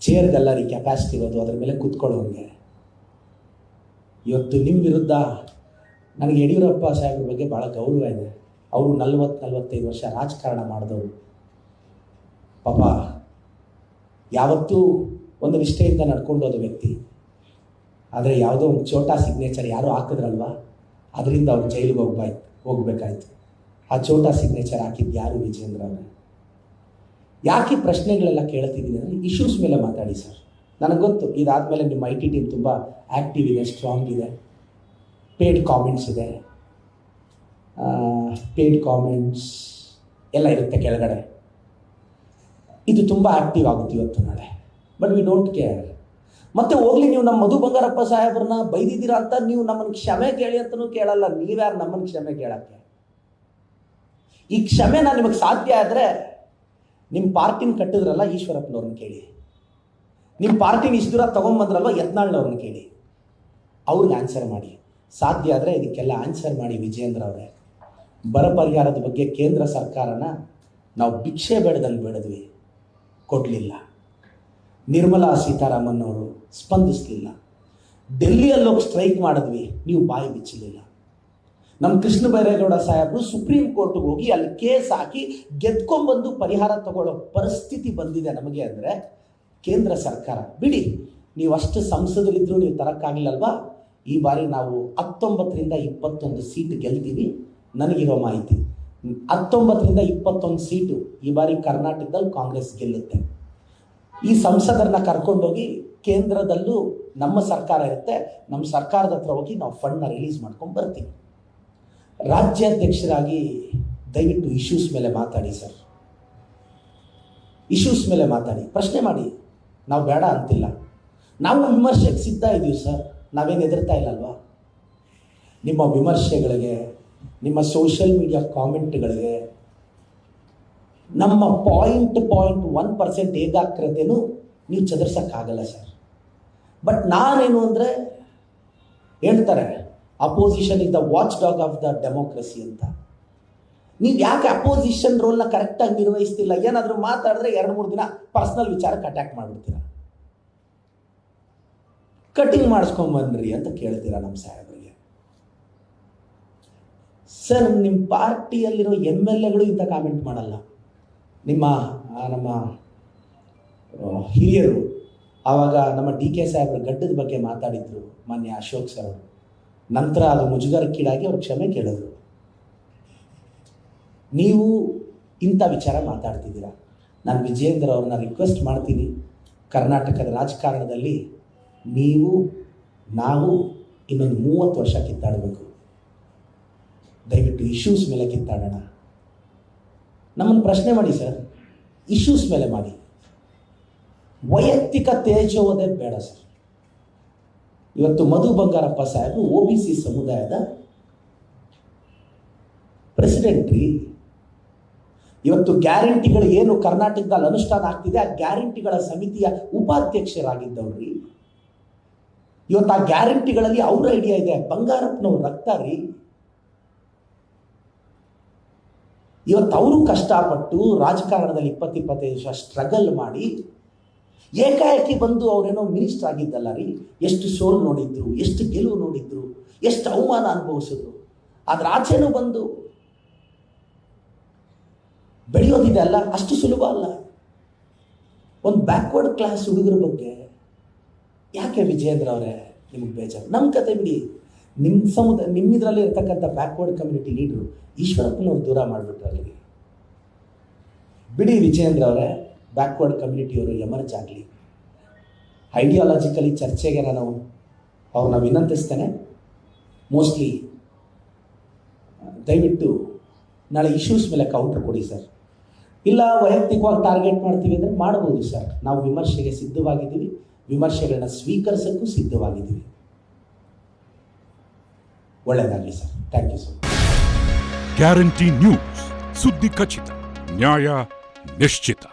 ಚೇರ್ಗಲ್ಲರಿ capacity ಇರೋದು, ಅದ್ರ ಮೇಲೆ ಕೂತ್ಕೊಳ್ಳೋಂಗೆ ಇವತ್ತು ನಿಮ್ಮ ವಿರುದ್ಧ ನನಗೆ ಯಡಿಯೂರಪ್ಪ ಸಾಹೇಬ್ರ ಬಗ್ಗೆ ಭಾಳ ಗೌರವ ಇದೆ. ಅವರು ನಲ್ವತ್ತು ನಲ್ವತ್ತೈದು ವರ್ಷ ರಾಜಕಾರಣ ಮಾಡಿದವರು. ಪಾಪ, ಯಾವತ್ತೂ ಒಂದು ನಿಷ್ಠೆಯಿಂದ ನಡ್ಕೊಂಡು ವ್ಯಕ್ತಿ. ಆದರೆ ಯಾವುದೋ ಒಂದು ಚೋಟಾ ಸಿಗ್ನೇಚರ್ ಯಾರೂ ಹಾಕಿದ್ರಲ್ವಾ? ಅದರಿಂದ ಅವ್ರು ಜೈಲಿಗೆ ಹೋಗ್ಬಾಯ್ತು ಹೋಗ್ಬೇಕಾಯ್ತು. ಆ ಚೋಟಾ ಸಿಗ್ನೇಚರ್ ಹಾಕಿದ್ದು ಯಾರು ವಿಜೇಂದ್ರ ಅವರೇ? ಯಾಕೆ ಪ್ರಶ್ನೆಗಳೆಲ್ಲ ಕೇಳ್ತಿದ್ದೀನಿ ಅಂದರೆ ಇಶ್ಯೂಸ್ ಮೇಲೆ ಮಾತಾಡಿ ಸರ್. ನನಗೆ ಗೊತ್ತು, ಇದಾದಮೇಲೆ ನಿಮ್ಮ ಐ ಟಿ ಟೀಮ್ ತುಂಬ ಆ್ಯಕ್ಟಿವ್ ಇದೆ ಸ್ಟ್ರಾಂಗ್ ಇದೆ. ಪೇಡ್ ಕಾಮೆಂಟ್ಸ್ ಇದೆ. ಪೇಡ್ ಕಾಮೆಂಟ್ಸ್ ಎಲ್ಲ ಇರುತ್ತೆ ಕೆಳಗಡೆ. ಇದು ತುಂಬ ಆ್ಯಕ್ಟಿವ್ ಆಗುತ್ತೆ ಇವತ್ತು ನಾಳೆ. ಬಟ್ ವಿ ಡೋಂಟ್ ಕೇರ್ ಮತ್ತೆ ಹೋಗ್ಲಿ, ನೀವು ನಮ್ಮ ಮಧು ಬಂಗಾರಪ್ಪ ಸಾಹೇಬ್ರನ್ನ ಬೈದಿದ್ದೀರಾ ಅಂತ ನೀವು ನಮ್ಮನ್ನು ಕ್ಷಮೆ ಕೇಳಿ ಅಂತಲೂ ಕೇಳಲ್ಲ. ನೀವ್ಯಾರು ನಮ್ಮನ್ನು ಕ್ಷಮೆ ಕೇಳಕ್ಕೆ? ಈ ಕ್ಷಮೆ ನಾನು ನಿಮಗೆ ಸಾಧ್ಯ ಆದರೆ ನಿಮ್ಮ ಪಾರ್ಟಿನ ಕಟ್ಟಿದ್ರಲ್ಲ ಈಶ್ವರಪ್ಪನವ್ರನ್ನ ಕೇಳಿ. ನಿಮ್ಮ ಪಾರ್ಟಿನ ಇಷ್ಟು ದೂರ ತೊಗೊಂಬಂದ್ರಲ್ವ ಯತ್ನಾಳ್ನವ್ರನ್ನ ಕೇಳಿ. ಅವ್ರಿಗೆ ಆನ್ಸರ್ ಮಾಡಿ. ಸಾಧ್ಯ ಆದರೆ ಇದಕ್ಕೆಲ್ಲ ಆನ್ಸರ್ ಮಾಡಿ ವಿಜೇಂದ್ರ ಅವರೇ. ಬರ ಪರಿಹಾರದ ಬಗ್ಗೆ ಕೇಂದ್ರ ಸರ್ಕಾರನ ನಾವು ಭಿಕ್ಷೆ ಬೇಡದಲ್ಲಿ ಬೇಡದ್ವಿ. ಕೊಡಲಿಲ್ಲ. ನಿರ್ಮಲಾ ಸೀತಾರಾಮನ್ ಅವರು ಸ್ಪಂದಿಸಲಿಲ್ಲ. ಡೆಲ್ಲಿಯಲ್ಲಿ ಹೋಗಿ ಸ್ಟ್ರೈಕ್ ಮಾಡಿದ್ವಿ. ನೀವು ಬಾಯಿ ಬಿಚ್ಚಲಿಲ್ಲ ನಮ್ಮ ಕೃಷ್ಣ ಬೈರೇಗೌಡ ಸಾಹೇಬರು ಸುಪ್ರೀಂ ಕೋರ್ಟ್ಗೆ ಹೋಗಿ ಅಲ್ಲಿ ಕೇಸ್ ಹಾಕಿ ಗೆದ್ಕೊಂಡ್ಬಂದು ಪರಿಹಾರ ತಗೊಳ್ಳೋ ಪರಿಸ್ಥಿತಿ ಬಂದಿದೆ ನಮಗೆ ಅಂದರೆ ಕೇಂದ್ರ ಸರ್ಕಾರ. ಬಿಡಿ, ನೀವು ಅಷ್ಟು ಸಂಸದರಿದ್ದರೂ ನೀವು ತರೋಕ್ಕಾಗಲಿಲ್ಲಲ್ವಾ ಈ ಬಾರಿ ನಾವು ಹತ್ತೊಂಬತ್ತರಿಂದ ಇಪ್ಪತ್ತೊಂದು ಸೀಟ್ ಗೆಲ್ತೀವಿ. ನನಗಿರೋ ಮಾಹಿತಿ, ಹತ್ತೊಂಬತ್ತರಿಂದ ಇಪ್ಪತ್ತೊಂದು ಸೀಟು ಈ ಬಾರಿ ಕರ್ನಾಟಕದಲ್ಲಿ ಕಾಂಗ್ರೆಸ್ ಗೆಲ್ಲುತ್ತೆ. ಈ ಸಂಸದರನ್ನ ಕರ್ಕೊಂಡೋಗಿ ಕೇಂದ್ರದಲ್ಲೂ ನಮ್ಮ ಸರ್ಕಾರ ಇರುತ್ತೆ. ನಮ್ಮ ಸರ್ಕಾರದ ಹತ್ರ ಹೋಗಿ ನಾವು ಫಂಡ್ನ ರಿಲೀಸ್ ಮಾಡ್ಕೊಂಡು ಬರ್ತೀವಿ. ರಾಜ್ಯಾಧ್ಯಕ್ಷರಾಗಿ ದಯವಿಟ್ಟು ಇಶ್ಯೂಸ್ ಮೇಲೆ ಮಾತಾಡಿ ಸರ್ ಇಶ್ಯೂಸ್ ಮೇಲೆ ಮಾತಾಡಿ. ಪ್ರಶ್ನೆ ಮಾಡಿ. ನಾವು ಬೇಡ ಅಂತಿಲ್ಲ. ನಾವು ವಿಮರ್ಶೆಗೆ ಸಿದ್ಧ ಇದ್ದೀವಿ ಸರ್ ನಾವೇನು ಎದುರ್ತಾ ಇಲ್ಲಲ್ವಾ? ನಿಮ್ಮ ವಿಮರ್ಶೆಗಳಿಗೆ, ನಿಮ್ಮ ಸೋಷಿಯಲ್ ಮೀಡಿಯಾ ಕಾಮೆಂಟ್ಗಳಿಗೆ ನಮ್ಮ ಪಾಯಿಂಟ್ ಪಾಯಿಂಟ್ ಒನ್ ಪರ್ಸೆಂಟ್ ಏಕಾಗ್ರತೆನೂ ನೀವು ಚದುರ್ಸೋಕ್ಕಾಗಲ್ಲ ಸರ್ ಬಟ್ ನಾನೇನು ಅಂದರೆ, ಹೇಳ್ತಾರೆ opposition is the watch dog of the democracy ಅಂತ. ನೀವು ಯಾಕೆ ಅಪೋಸಿಷನ್ ರೋಲ್ನ ಕರೆಕ್ಟಾಗಿ ನಿರ್ವಹಿಸ್ತಿಲ್ಲ? ಏನಾದರೂ ಮಾತಾಡಿದ್ರೆ ಎರಡು ಮೂರು ದಿನ ಪರ್ಸ್ನಲ್ ವಿಚಾರಕ್ಕೆ ಅಟ್ಯಾಕ್ ಮಾಡಿಬಿಡ್ತೀರ? ಕಟಿಂಗ್ ಮಾಡಿಸ್ಕೊಂಬನ್ರಿ ಅಂತ ಕೇಳ್ತೀರಾ ನಮ್ಮ ಸಾಹೇಬರಿಗೆ. ಸರ್ ನಿಮ್ಮ ಪಾರ್ಟಿಯಲ್ಲಿರೋ ಎಂ ಎಲ್ ಎಗಳು ಇಂಥ ಕಾಮೆಂಟ್ ಮಾಡಲ್ಲ. ನಿಮ್ಮ ನಮ್ಮ ಹಿರಿಯರು, ಆವಾಗ ನಮ್ಮ ಡಿ ಕೆ ಸಾಹೇಬ್ರ ಗಡ್ಡದ ಬಗ್ಗೆ ಮಾತಾಡಿದ್ರು ಮಾನ್ಯ ಅಶೋಕ್ ಸರ್ ಅವರು. ನಂತರ ಅದು ಮುಜುಗರಕ್ಕೀಡಾಗಿ ಅವ್ರು ಕ್ಷಮೆ ಕೇಳಿದ್ರು. ನೀವು ಇಂಥ ವಿಚಾರ ಮಾತಾಡ್ತಿದ್ದೀರಾ? ನಾನು ವಿಜೇಂದ್ರ ಅವ್ರನ್ನ ರಿಕ್ವೆಸ್ಟ್ ಮಾಡ್ತೀನಿ. ಕರ್ನಾಟಕದ ರಾಜಕಾರಣದಲ್ಲಿ ನೀವು, ನಾವು ಇನ್ನೊಂದು ಮೂವತ್ತು ವರ್ಷ ಕಿತ್ತಾಡಬೇಕು. ದಯವಿಟ್ಟು ಇಶ್ಯೂಸ್ ಮೇಲೆ ಕಿತ್ತಾಡೋಣ. ನಮ್ಮನ್ನು ಪ್ರಶ್ನೆ ಮಾಡಿ ಸರ್. ಇಶ್ಯೂಸ್ ಮೇಲೆ ಮಾಡಿ. ವೈಯಕ್ತಿಕ ತೇಜೋದೇ ಬೇಡ ಸರ್. ಇವತ್ತು Madhu Bangarappa saheb O B C ಸಮುದಾಯದ ಪ್ರೆಸಿಡೆಂಟ್ ರೀ. ಇವತ್ತು ಗ್ಯಾರಂಟಿಗಳು ಏನು ಕರ್ನಾಟಕದಲ್ಲಿ ಅನುಷ್ಠಾನ ಆಗ್ತಿದೆ, ಆ ಗ್ಯಾರಂಟಿಗಳ ಸಮಿತಿಯ ಉಪಾಧ್ಯಕ್ಷರಾಗಿದ್ದವ್ರಿ ಇವತ್ತು ಆ ಗ್ಯಾರಂಟಿಗಳಲ್ಲಿ ಅವ್ರ ಐಡಿಯಾ ಇದೆ, ಬಂಗಾರಪ್ಪನವ್ರು ರಕ್ತ ರೀ. ಇವತ್ತು ಅವರು ಕಷ್ಟಪಟ್ಟು ರಾಜಕಾರಣದಲ್ಲಿ ಇಪ್ಪತ್ತಿಪ್ಪತ್ತೈದು ವರ್ಷ ಸ್ಟ್ರಗಲ್ ಮಾಡಿ ಏಕಾಏಕಿ ಬಂದು ಅವರೇನೋ ಮಿನಿಸ್ಟರ್ ಆಗಿದ್ದಲ್ಲ ರೀ. ಎಷ್ಟು ಸೋಲು ನೋಡಿದ್ರು, ಎಷ್ಟು ಗೆಲುವು ನೋಡಿದ್ರು, ಎಷ್ಟು ಅವಮಾನ ಅನುಭವಿಸಿದ್ರು. ಆದ್ರೆ ಆಚೆನೂ ಬಂದು ಬೆಳೆಯೋದಿದೆ ಅಲ್ಲ, ಅಷ್ಟು ಸುಲಭ ಅಲ್ಲ. ಒಂದು ಬ್ಯಾಕ್ವರ್ಡ್ ಕ್ಲಾಸ್ ಹುಡುಗರ ಬಗ್ಗೆ ಯಾಕೆ ವಿಜಯೇಂದ್ರ ಅವರೇ ನಿಮಗೆ ಬೇಜಾರು? ನಮ್ಮ ಕತೆ ಬಿಡಿ. ನಿಮ್ಮ ಸಮುದಾಯ ನಿಮ್ಮಿದ್ರಲ್ಲಿ ಇರ್ತಕ್ಕಂಥ ಬ್ಯಾಕ್ವರ್ಡ್ ಕಮ್ಯುನಿಟಿ ಲೀಡ್ರು ಈಶ್ವರಪ್ಪನವ್ರು ದೂರ ಮಾಡಿಬಿಟ್ರು ಅಲ್ಲಿಗೆ. ಬಿಡಿ ವಿಜಯೇಂದ್ರ ಅವರೇ ಬ್ಯಾಕ್ವರ್ಡ್ ಕಮ್ಯುನಿಟಿಯವರು ಎಮರ್ಜ್ ಆಗಲಿ. ಐಡಿಯಾಲಜಿಕಲಿ ಚರ್ಚೆಗೆ ನಾನು ಅವ್ರನ್ನ ವಿನಂತಿಸ್ತೇನೆ. ಮೋಸ್ಟ್ಲಿ ದಯವಿಟ್ಟು ನಾಳೆ ಇಶ್ಯೂಸ್ ಮೇಲೆ ಕೌಂಟರ್ ಕೊಡಿ ಸರ್ ಇಲ್ಲ ವೈಯಕ್ತಿಕವಾಗಿ ಟಾರ್ಗೆಟ್ ಮಾಡ್ತೀವಿ ಅಂದರೆ ಮಾಡ್ಬೋದು ಸರ್ ನಾವು ವಿಮರ್ಶೆಗೆ ಸಿದ್ಧವಾಗಿದ್ದೀವಿ. ವಿಮರ್ಶೆಗಳನ್ನ ಸ್ವೀಕರಿಸೋಕ್ಕೂ ಸಿದ್ಧವಾಗಿದ್ದೀವಿ. ಒಳ್ಳೆಯದಾಗಲಿ sir thank you sir guarantee news ಸುದ್ದಿ ಖಚಿತ, ನ್ಯಾಯ ನಿಶ್ಚಿತ.